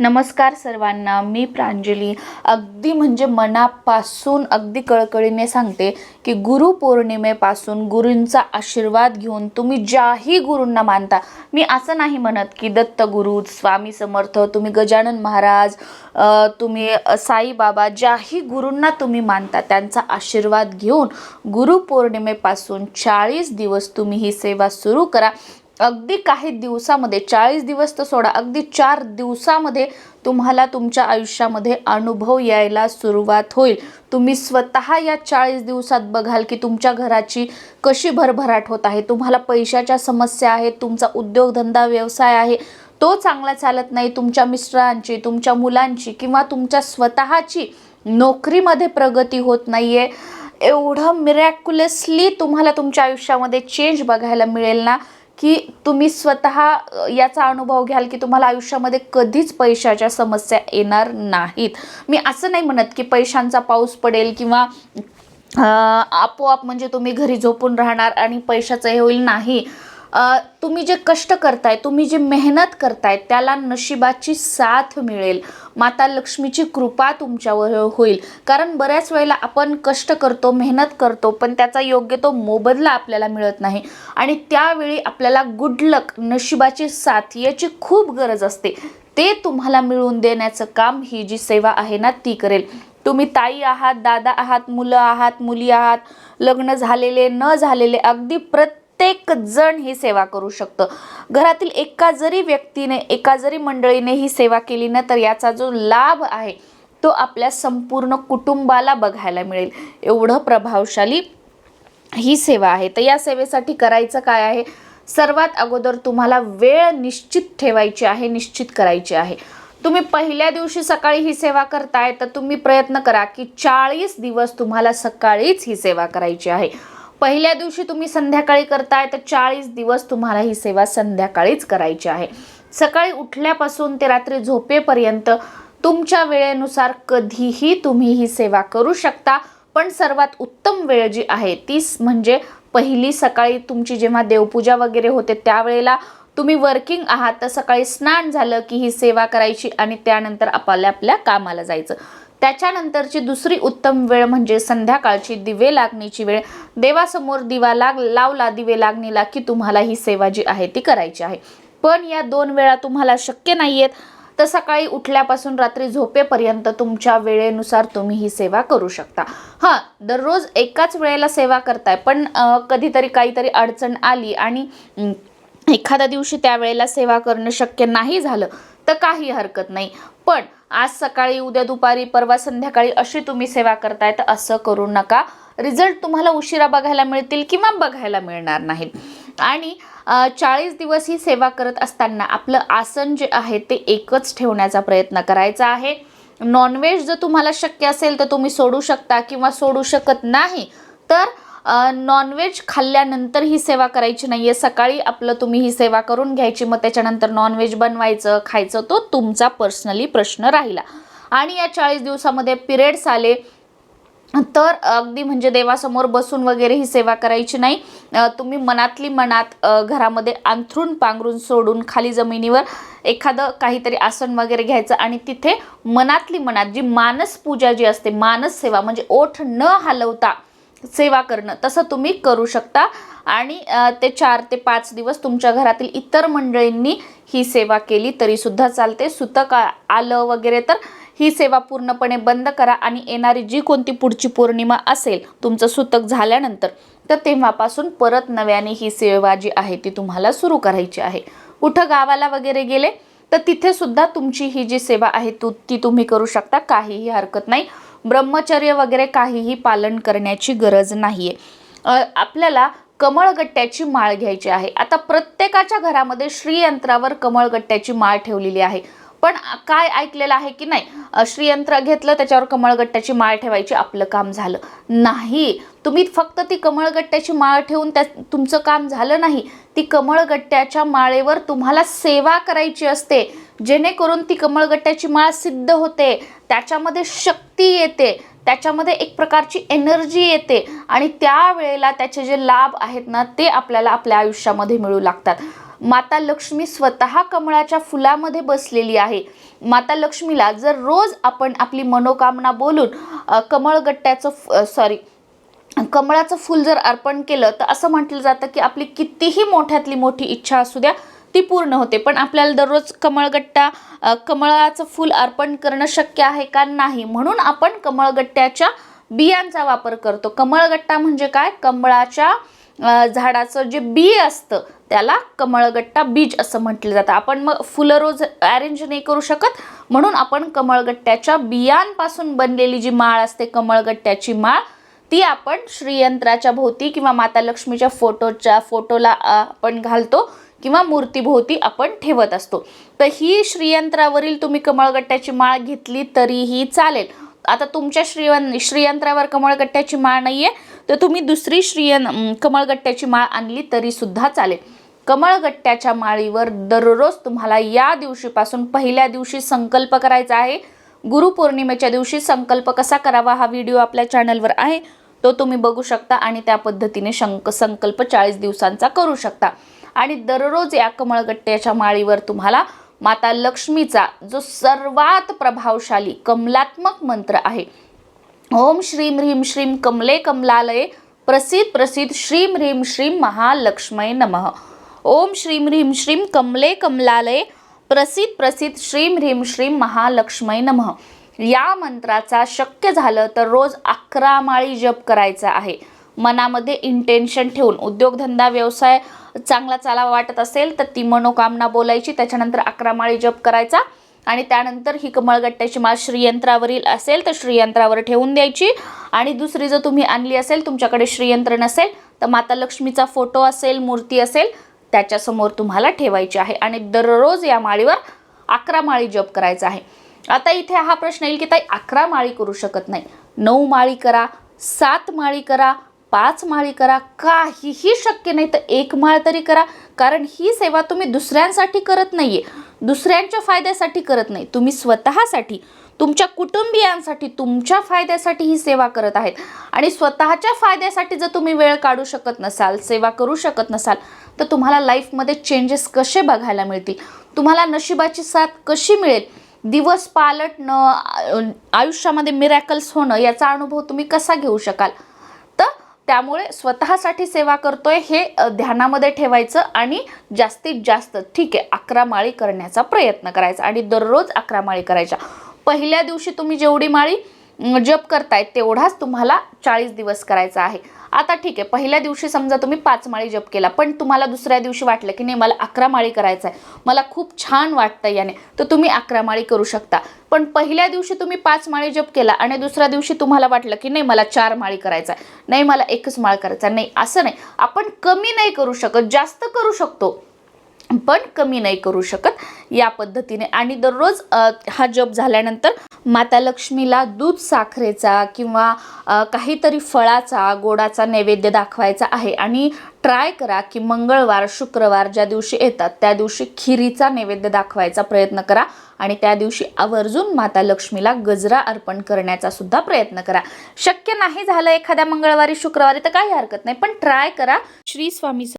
नमस्कार सर्वांना मी प्रांजली. अगदी म्हणजे मनापासून अगदी कळकळीने सांगते की गुरुपौर्णिमेपासून गुरूंचा आशीर्वाद घेऊन तुम्ही ज्याही गुरूंना मानता मी असं नाही म्हणत की दत्त गुरु स्वामी समर्थ तुम्ही गजानन महाराज तुम्ही साईबाबा ज्याही गुरूंना तुम्ही मानता त्यांचा आशीर्वाद घेऊन गुरुपौर्णिमेपासून चाळीस दिवस तुम्ही ही सेवा सुरू करा. अगदी काही दिवसामध्ये चाळीस दिवस तर सोडा अगदी चार दिवसामध्ये तुम्हाला तुमच्या आयुष्यामध्ये अनुभव यायला सुरुवात होईल. तुम्ही स्वतः या चाळीस दिवसात बघाल की तुमच्या घराची कशी भरभराट होत आहे तुम्हाला पैशाच्या समस्या आहेत तुमचा उद्योगधंदा व्यवसाय आहे तो चांगला चालत नाही तुमच्या मिस्टरांची तुमच्या मुलांची किंवा तुमच्या स्वतःची नोकरीमध्ये प्रगती होत नाही आहे एवढं मिरॅक्युलसली तुम्हाला तुमच्या आयुष्यामध्ये चेंज बघायला मिळेल ना? की तुम्ही स्वतः याचा अनुभव घ्याल की तुम्हाला आयुष्यामध्ये कधीच पैशाच्या समस्या येणार नाहीत. मी असं नाही म्हणत की पैशांचा पाऊस पडेल किंवा आपोआप म्हणजे तुम्ही घरी झोपून राहणार आणि पैशाचं हे होईल नाही. तुम्ही जे कष्ट करताय तुम्ही जी मेहनत करताय त्याला नशिबाची साथ मिळेल. माता लक्ष्मीची कृपा तुमच्यावर होईल. कारण बऱ्याच वेळेला आपण कष्ट करतो मेहनत करतो पण त्याचा योग्य तो मोबदला आपल्याला मिळत नाही. आणि त्यावेळी आपल्याला गुड लक नशिबाची साथ याची खूप गरज असते. ते तुम्हाला मिळवून देण्याचं काम ही जी सेवा आहे ना ती करेल. तुम्ही ताई आहात दादा आहात मुलं आहात मुली आहात लग्न झालेले न झालेले अगदी प्रत्येक प्रत्येक जण ही सेवा करू शकतं. घरातील एका जरी व्यक्तीने एका जरी मंडळीने ही सेवा केली ना तर याचा जो लाभ आहे तो आपल्या संपूर्ण कुटुंबाला बघायला मिळेल. एवढं प्रभावशाली ही सेवा आहे. तर या सेवेसाठी करायचं काय आहे? सर्वात अगोदर तुम्हाला वेळ निश्चित ठेवायची आहे निश्चित करायची आहे. तुम्ही पहिल्या दिवशी सकाळी ही सेवा करताय तर तुम्ही प्रयत्न करा की चाळीस दिवस तुम्हाला सकाळीच ही सेवा करायची आहे. पहिल्या दिवशी तुम्ही संध्याकाळी करताय तर चाळीस दिवस तुम्हाला ही सेवा संध्याकाळीच करायची आहे. सकाळी उठल्यापासून ते रात्री झोपेपर्यंत तुमच्या वेळेनुसार कधीही तुम्ही ही सेवा करू शकता. पण सर्वात उत्तम वेळ जी आहे ती म्हणजे पहिली सकाळी तुमची जेव्हा देवपूजा वगैरे होते त्यावेळेला तुम्ही वर्किंग आहात तर सकाळी स्नान झालं की ही सेवा करायची आणि त्यानंतर आपल्या आपल्या कामाला जायचं. त्याच्यानंतरची दुसरी उत्तम वेळ म्हणजे संध्याकाळची दिवे लागणीची वेळ. देवासमोर दिवा लाग लावला दिवे लागणीला की तुम्हाला ही सेवा जी आहे ती करायची आहे. पण या दोन वेळा तुम्हाला शक्य नाही आहेत तर सकाळी उठल्यापासून रात्री झोपेपर्यंत तुमच्या वेळेनुसार तुम्ही ही सेवा करू शकता. हां दररोज एकाच वेळेला सेवा करताय पण कधीतरी काहीतरी अडचण आली आणि एखाद्या दिवशी त्यावेळेला सेवा करणं शक्य नाही झालं तर काही हरकत नाही. पण आज सकाळी उद्या दुपारी परवा संध्याकाळी अशी तुम्ही सेवा करताय तर असं करू नका. रिझल्ट तुम्हाला उशिरा बघायला मिळतील किंवा बघायला मिळणार नाहीत. आणि चाळीस दिवस ही सेवा करत असताना आपलं आसन जे आहे ते एकच ठेवण्याचा प्रयत्न करायचा आहे. नॉनव्हेज जर तुम्हाला शक्य असेल तर तुम्ही सोडू शकता किंवा सोडू शकत नाही तर नॉनव्हेज खाल्ल्यानंतर ही सेवा करायची नाही आहे सकाळी आपलं तुम्ही ही सेवा करून घ्यायची मग त्याच्यानंतर नॉनव्हेज बनवायचं खायचं तो तुमचा पर्सनली प्रश्न राहिला. आणि या चाळीस दिवसामध्ये पिरियड्स आले तर अगदी म्हणजे देवासमोर बसून वगैरे ही सेवा करायची नाही. तुम्ही मनातली मनात घरामध्ये अंथरून पांघरून सोडून खाली जमिनीवर एखादं काहीतरी आसन वगैरे घ्यायचं आणि तिथे मनातली मनात जी मानस पूजा जी असते मानस सेवा म्हणजे ओठ न हलवता सेवा करणं तसं तुम्ही करू शकता. आणि ते चार ते पाच दिवस तुमच्या घरातील इतर मंडळींनी ही सेवा केली तरीसुद्धा चालते. सुतक आलं वगैरे तर ही सेवा पूर्णपणे बंद करा आणि येणारी जी कोणती पुढची पौर्णिमा असेल तुमचं सुतक झाल्यानंतर तर तेव्हापासून परत नव्याने ही सेवा जी आहे ती तुम्हाला सुरू करायची आहे. कुठं गावाला वगैरे गेले तर तिथे सुद्धा तुमची ही जी सेवा आहे तू ती तुम्ही करू शकता. काहीही हरकत नाही. ब्रह्मचर्य वगैरे काहीही पालन करण्याची गरज नाही आहे आपल्याला कमळगट्ट्याची माळ घ्यायची आहे. आता प्रत्येकाच्या घरामध्ये श्रीयंत्रावर कमळगट्ट्याची माळ ठेवलेली आहे. पण काय ऐकलेलं आहे की नाही? श्रीयंत्र घेतलं त्याच्यावर कमळगट्ट्याची माळ ठेवायची आपलं काम झालं. नाही. तुम्ही फक्त ती कमळगट्ट्याची माळ ठेवून त्या तुमचं काम झालं नाही. ती कमळगट्ट्याच्या माळेवर तुम्हाला सेवा करायची असते. जेणेकरून ती कमळगट्ट्याची माळ सिद्ध होते. त्याच्यामध्ये शक्ती येते. त्याच्यामध्ये एक प्रकारची एनर्जी येते. आणि त्यावेळेला त्याचे जे लाभ आहेत ना ते आपल्याला आपल्या आयुष्यामध्ये मिळू लागतात. माता लक्ष्मी स्वतः कमळाच्या फुलामध्ये बसलेली आहे. माता लक्ष्मीला जर रोज आपण आपली मनोकामना बोलून कमळगट्ट्याचं सॉरी कमळाचं फूल जर अर्पण केलं तर असं म्हटलं जातं की आपली कितीही मोठ्यातली मोठी इच्छा असू द्या ती पूर्ण होते. पण आपल्याला दररोज कमळगट्टा कमळाचं फूल अर्पण करणं शक्य आहे का? नाही. म्हणून आपण कमळगट्ट्याच्या बियांचा वापर करतो. कमळगट्टा म्हणजे काय? कमळाच्या झाडाचं जे बी असतं त्याला कमळगट्टा बीज असं म्हटलं जातं. आपण मग फुलं रोज अरेंज नाही करू शकत. म्हणून आपण कमळगट्ट्याच्या बियांपासून बनलेली जी माळ असते कमळगट्ट्याची माळ ती आपण श्रीयंत्राच्या भोवती किंवा माता लक्ष्मीच्या फोटोच्या फोटोला आपण घालतो. किंवा मूर्तीभोवती आपण ठेवत असतो. तर ही श्रीयंत्रावरील तुम्ही कमळगट्ट्याची माळ घेतली तरीही चालेल. आता तुमच्या श्रीयं श्रीयंत्रावर कमळगट्ट्याची माळ नाही आहे तर तुम्ही दुसरी श्रीयन कमळगट्ट्याची माळ आणली तरीसुद्धा चालेल. कमळगट्ट्याच्या माळीवर दररोज तुम्हाला या दिवशीपासून पहिल्या दिवशी संकल्प करायचा आहे. गुरुपौर्णिमेच्या दिवशी संकल्प कसा करावा हा व्हिडिओ आपल्या चॅनलवर आहे. तो तुम्ही बघू शकता आणि त्या पद्धतीने शंक संकल्प चाळीस दिवसांचा करू शकता. आणि दररोज या कमळगट्ट्याच्या माळीवर तुम्हाला माता लक्ष्मीचा जो सर्वात प्रभावशाली कमलात्मक मंत्र आहे. ओम श्रीम ह्रीम श्रीम कमले कमलालये प्रसिद्ध प्रसिद्ध श्रीम ह्रीम श्रीम महालक्ष्मय नमः. ओम श्रीम ह्रीम श्रीम कमले कमलालये प्रसिद्ध प्रसिद्ध श्रीम ह्रीम श्रीम महालक्ष्मय नमः. या मंत्राचा शक्य झालं तर रोज अकरा माळी जप करायचा आहे. मनामध्ये इंटेन्शन ठेवून. उद्योगधंदा व्यवसाय चांगला चालावा वाटत असेल तर ती मनोकामना बोलायची. त्याच्यानंतर अकरा माळी जप करायचा आणि त्यानंतर ही कमळगट्ट्याची माळ श्रीयंत्रावरील असेल तर श्रीयंत्रावर ठेवून द्यायची. आणि दुसरी जर तुम्ही आणली असेल तुमच्याकडे श्रीयंत्र नसेल तर माता लक्ष्मीचा फोटो असेल मूर्ती असेल त्याच्यासमोर तुम्हाला ठेवायची आहे. आणि दररोज या माळीवर अकरा माळी जप करायचा आहे. आता इथे हा प्रश्न येईल की ताई अकरा माळी करू शकत नाही. नऊ माळी करा सात माळी करा पाच माळी करा काहीही शक्य नाही तर एक माळ तरी करा. कारण ही सेवा तुम्ही दुसऱ्यांसाठी करत नाही आहे दुसऱ्यांच्या फायद्यासाठी करत नाही. तुम्ही स्वतःसाठी तुमच्या कुटुंबियांसाठी तुमच्या फायद्यासाठी ही सेवा करत आहेत. आणि स्वतःच्या फायद्यासाठी जर तुम्ही वेळ काढू शकत नसाल सेवा करू शकत नसाल तर तुम्हाला लाईफमध्ये चेंजेस कसे बघायला मिळतील? तुम्हाला नशिबाची साथ कशी मिळेल? दिवस पालटणं आयुष्यामध्ये मिरॅकल्स होणं याचा अनुभव तुम्ही कसा घेऊ शकाल? त्यामुळे स्वतःसाठी सेवा करतोय हे ध्यानामध्ये ठेवायचं आणि जास्तीत जास्त ठीक आहे अकरा माळी करण्याचा प्रयत्न करायचा आणि दररोज अकरा माळी करायच्या. पहिल्या दिवशी तुम्ही जेवढी माळी जप करतायत तेवढाच तुम्हाला चाळीस दिवस करायचा आहे. आता ठीक आहे पहिल्या दिवशी समजा तुम्ही पाच माळी जप केला पण तुम्हाला दुसऱ्या दिवशी वाटलं की नाही मला अकरा माळी करायचं आहे. मला खूप छान वाटतं याने तर तुम्ही अकरा माळी करू शकता. पण पहिल्या दिवशी तुम्ही पाच माळी जप केला आणि दुसऱ्या दिवशी तुम्हाला वाटलं की नाही मला चार माळी करायचा आहे. नाही मला एकच माळ करायचा आहे. नाही असं नाही. आपण कमी नाही करू शकत जास्त करू शकतो. पण कमी नाही करू शकत या पद्धतीने. आणि दररोज हा जप झाल्यानंतर माता लक्ष्मीला दूध साखरेचा किंवा काहीतरी फळाचा गोडाचा नैवेद्य दाखवायचा आहे. आणि ट्राय करा की मंगळवार शुक्रवार ज्या दिवशी येतात त्या दिवशी खिरीचा नैवेद्य दाखवायचा प्रयत्न करा. आणि त्या दिवशी आवर्जून माता लक्ष्मीला गजरा अर्पण करण्याचा सुद्धा प्रयत्न करा. शक्य नाही झालं एखाद्या मंगळवारी शुक्रवारी तर काही हरकत नाही. पण ट्राय करा. श्री स्वामी